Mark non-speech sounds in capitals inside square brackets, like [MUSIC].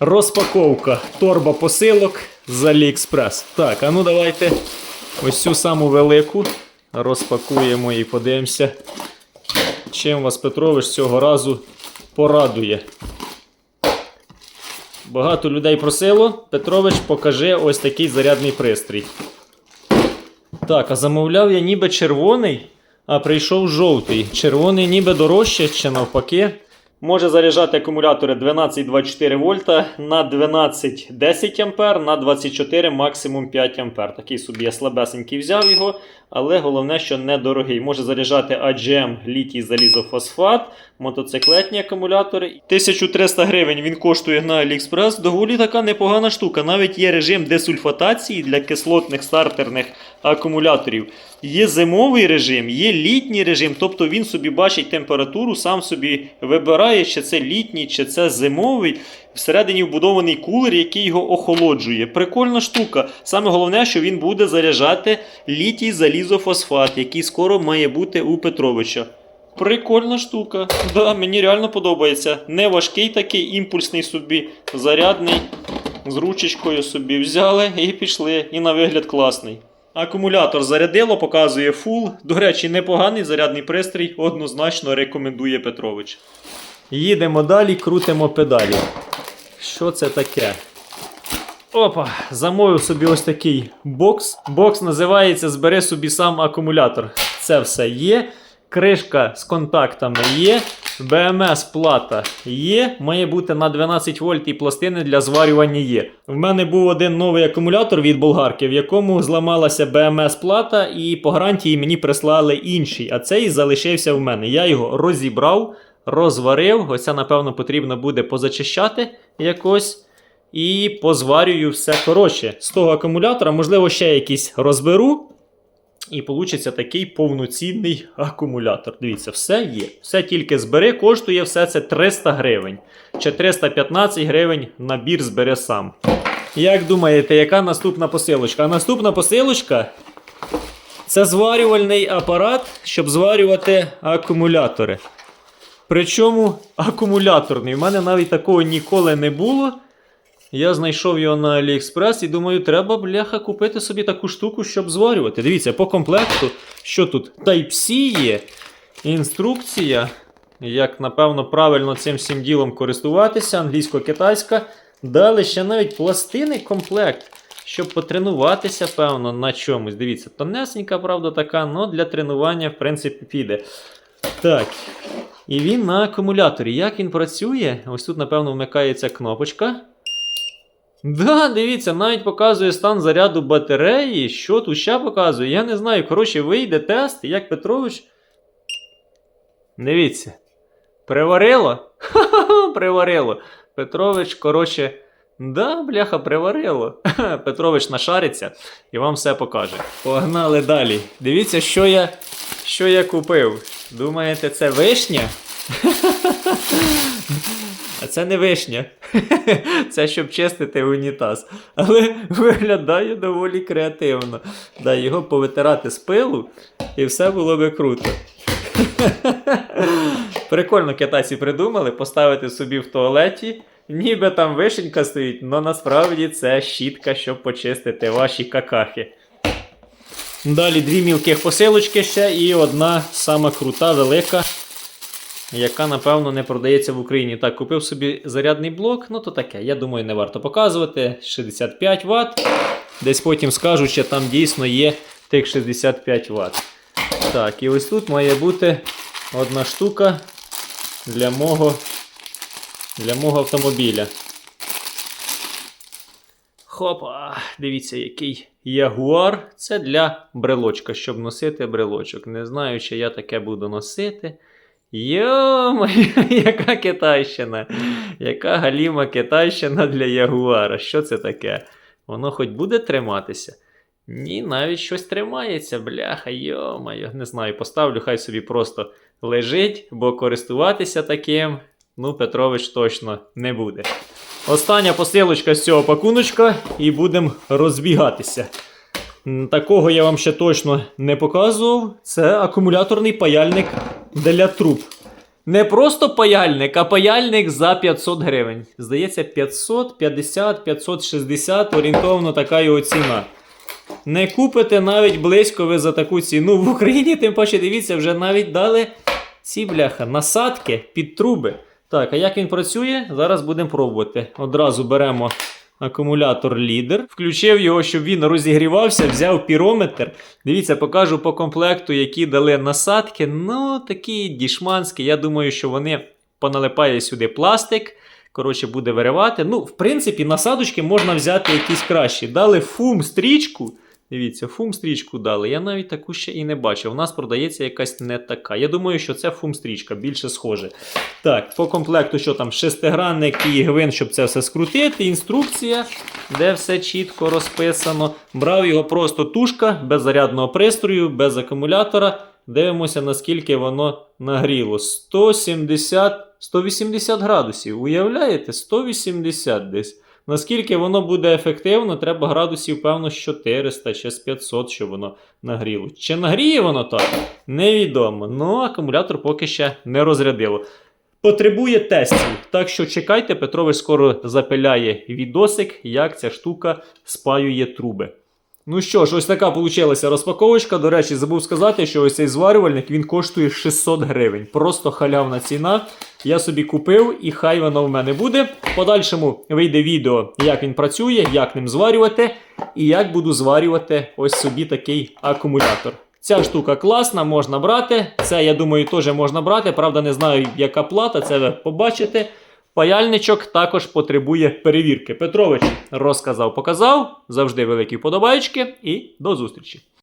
Розпаковка торба посилок з AliExpress. Так, а ну давайте ось цю саму велику розпакуємо і подивимося, чим вас Петрович цього разу порадує. Багато людей просило. Петрович, покажи ось такий зарядний пристрій. Так, а замовляв я ніби червоний, а прийшов жовтий. Червоний ніби дорожче, чи навпаки. Може заряджати акумулятори 12-24 вольта на 12-10 ампер, на 24 максимум 5 ампер. Такий собі я слабесенький взяв його, але головне, що недорогий. Може заряджати AGM літій залізофосфат, мотоциклетні акумулятори. 1300 гривень він коштує на AliExpress. Доволі така непогана штука. Навіть є режим десульфатації для кислотних стартерних акумуляторів. Є зимовий режим, є літній режим, тобто він собі бачить температуру, сам собі вибирає, чи це літній, чи це зимовий. Всередині вбудований кулер, який його охолоджує. Прикольна штука. Саме головне, що він буде заряджати літій залізофосфат, який скоро має бути у Петровича. Прикольна штука. Да, мені реально подобається. Не важкий такий імпульсний собі, зарядний. З ручечкою собі взяли і пішли. І на вигляд класний. Акумулятор зарядило, показує фул. До речі, непоганий зарядний пристрій, однозначно рекомендує Петрович. Їдемо далі, крутимо педалі. Що це таке? Опа, замовив собі ось такий бокс. Бокс називається Збери собі сам акумулятор. Це все є. Кришка з контактами є. БМС плата є. Має бути на 12 вольт і пластини для зварювання є. В мене був один новий акумулятор від болгарки, в якому зламалася БМС плата, і по гарантії мені прислали інший. А цей залишився в мене. Я його розібрав, розварив. Оце, напевно, потрібно буде позачищати якось. І позварюю все коротше. З того акумулятора, можливо, ще якийсь розберу. І получиться такий повноцінний акумулятор. Дивіться, все є. Все тільки збери, коштує все це 300 гривень. Чи 315 гривень набір збере сам. Як думаєте, яка наступна посилочка? Наступна посилочка це зварювальний апарат, щоб зварювати акумулятори. Причому акумуляторний. У мене навіть такого ніколи не було. Я знайшов його на AliExpress і думаю, треба, бляха, купити собі таку штуку, щоб зварювати. Дивіться, по комплекту, що тут? Type-C є, інструкція, як, напевно, правильно цим всім ділом користуватися, англійсько-китайська. Далі ще навіть пластини комплект, щоб потренуватися, певно, на чомусь. Дивіться, тонесенька, правда, така, але для тренування, в принципі, піде. Так. І він на акумуляторі. Як він працює? Ось тут, напевно, вмикається кнопочка. Да, дивіться, навіть показує стан заряду батареї. Що тут ще показує? Я не знаю. Коротше, вийде тест, як Петрович. Дивіться. Приварило? [LAUGHS] Ха-ха-ха, приварило. Петрович, коротше, да, бляха, приварило. [LAUGHS] Петрович нашариться і вам все покаже. Погнали далі. Дивіться, що я, що я купив. Думаєте, це вишня? [LAUGHS] А це не вишня. [LAUGHS] Це щоб чистити унітаз. Але виглядає доволі креативно. Да, його повитирати з пилу, і все було би круто. Прикольно китайці придумали поставити собі в туалеті. Ніби там вишенька стоїть, але насправді це щітка, щоб почистити ваші какахи. Далі дві мілких посилочки ще і одна сама крута, велика яка, напевно, не продається в Україні. Так, купив собі зарядний блок, ну то таке. Я думаю, не варто показувати. 65 Вт. Десь потім скажу, що там дійсно є тих 65 Вт. Так, і ось тут має бути одна штука для мого, для мого автомобіля. Хопа, дивіться, який ягуар. Це для брелочка, щоб носити брелочок. Не знаю, чи я таке буду носити. Йо-моє, [LAUGHS] яка китайщина! Яка галіма китайщина для ягуара? Що це таке? Воно хоч буде триматися? Ні, навіть щось тримається, бляха, йо-моє. Не знаю, поставлю, хай собі просто лежить, бо користуватися таким, ну, Петрович точно не буде. Остання посилочка з цього пакуночка, і будемо розбігатися. Такого я вам ще точно не показував. Це акумуляторний паяльник для труб. Не просто паяльник, а паяльник за 500 гривень. Здається, 550, 560 орієнтовно така його ціна. Не купите навіть близько ви за таку ціну в Україні, тим паче дивіться, вже навіть дали ці бляха, насадки під труби. Так, а як він працює? Зараз будемо пробувати. Одразу беремо акумулятор лідер, включив його, щоб він розігрівався, взяв пірометр. Дивіться, покажу по комплекту, які дали насадки. Ну, такі дішманські. Я думаю, що вони поналипає сюди пластик. Коротше, буде виривати. Ну, в принципі, насадочки можна взяти якісь кращі. Дали фум стрічку. Дивіться, фум стрічку дали. Я навіть таку ще і не бачив. У нас продається якась не така. Я думаю, що це фум стрічка, більше схоже. Так, по комплекту, що там, шестигранник і гвин, щоб це все скрутити. Інструкція, де все чітко розписано. Брав його просто тушка, без зарядного пристрою, без акумулятора. Дивимося, наскільки воно нагріло. 170, 180 градусів. Уявляєте? 180 десь. Наскільки воно буде ефективно, треба градусів, певно, з 400 чи з 500, щоб воно нагріло. Чи нагріє воно так? Невідомо. Ну, акумулятор поки ще не розрядило. Потребує тестів. Так що чекайте, Петрович скоро запиляє відосик, як ця штука спаює труби. Ну що ж, ось така получилася розпаковочка. До речі, забув сказати, що ось цей зварювальник він коштує 600 гривень. Просто халявна ціна. Я собі купив і хай воно в мене буде. Подальшому вийде відео, як він працює, як ним зварювати, і як буду зварювати ось собі такий акумулятор. Ця штука класна, можна брати. Це, я думаю, теж можна брати. Правда, не знаю, яка плата, це ви побачите. Паяльничок також потребує перевірки. Петрович розказав, показав. Завжди великі вподобайки і до зустрічі.